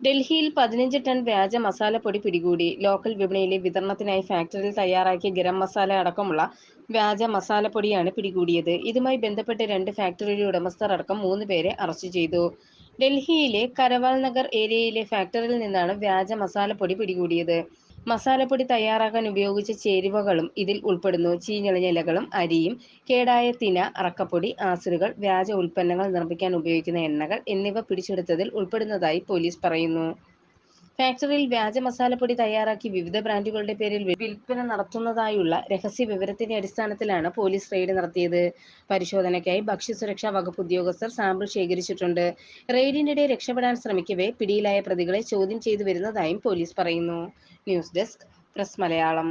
ഡൽഹിയിൽ പതിനഞ്ച് ടൺ വ്യാജ മസാലപ്പൊടി പിടികൂടി. ലോക്കൽ വിപണിയിലെ വിതരണത്തിനായി ഫാക്ടറിയിൽ തയ്യാറാക്കിയ ഗരം മസാല അടക്കമുള്ള വ്യാജ മസാലപ്പൊടിയാണ് പിടികൂടിയത്. ഇതുമായി ബന്ധപ്പെട്ട് രണ്ട് ഫാക്ടറിയുടെ ഉടമസ്ഥർ അടക്കം മൂന്ന് പേരെ അറസ്റ്റ് ചെയ്തു. ഡൽഹിയിലെ കരവാൾ നഗർ ഏരിയയിലെ ഫാക്ടറിയിൽ നിന്നാണ് വ്യാജ മസാലപ്പൊടി പിടികൂടിയത്. മസാലപ്പൊടി തയ്യാറാക്കാൻ ഉപയോഗിച്ച ചേരുവകളും ഇതിൽ ഉൾപ്പെടുന്നു. ചീഞ്ഞളിഞ്ഞ ഇലകളും അരിയും കേടായ തിന അറക്കപ്പൊടി ആസിഡുകൾ വ്യാജ ഉൽപ്പന്നങ്ങൾ നിർമ്മിക്കാൻ ഉപയോഗിക്കുന്ന എണ്ണകൾ എന്നിവ പിടിച്ചെടുത്തതിൽ ഉൾപ്പെടുന്നതായി പോലീസ് പറയുന്നു. ഫാക്ടറിയിൽ വ്യാജ മസാലപ്പൊടി തയ്യാറാക്കി വിവിധ ബ്രാൻഡുകളുടെ പേരിൽ വിൽപ്പന നടത്തുന്നതായുള്ള രഹസ്യ വിവരത്തിന്റെ അടിസ്ഥാനത്തിലാണ് പോലീസ് റെയ്ഡ് നടത്തിയത്. പരിശോധനയ്ക്കായി ഭക്ഷ്യസുരക്ഷാ വകുപ്പ് ഉദ്യോഗസ്ഥർ സാമ്പിൾ ശേഖരിച്ചിട്ടുണ്ട്. റെയ്ഡിനിടെ രക്ഷപ്പെടാൻ ശ്രമിക്കവേ പിടിയിലായ പ്രതികളെ ചോദ്യം ചെയ്തു വരുന്നതായും പോലീസ് പറയുന്നു. News desk press Malayalam.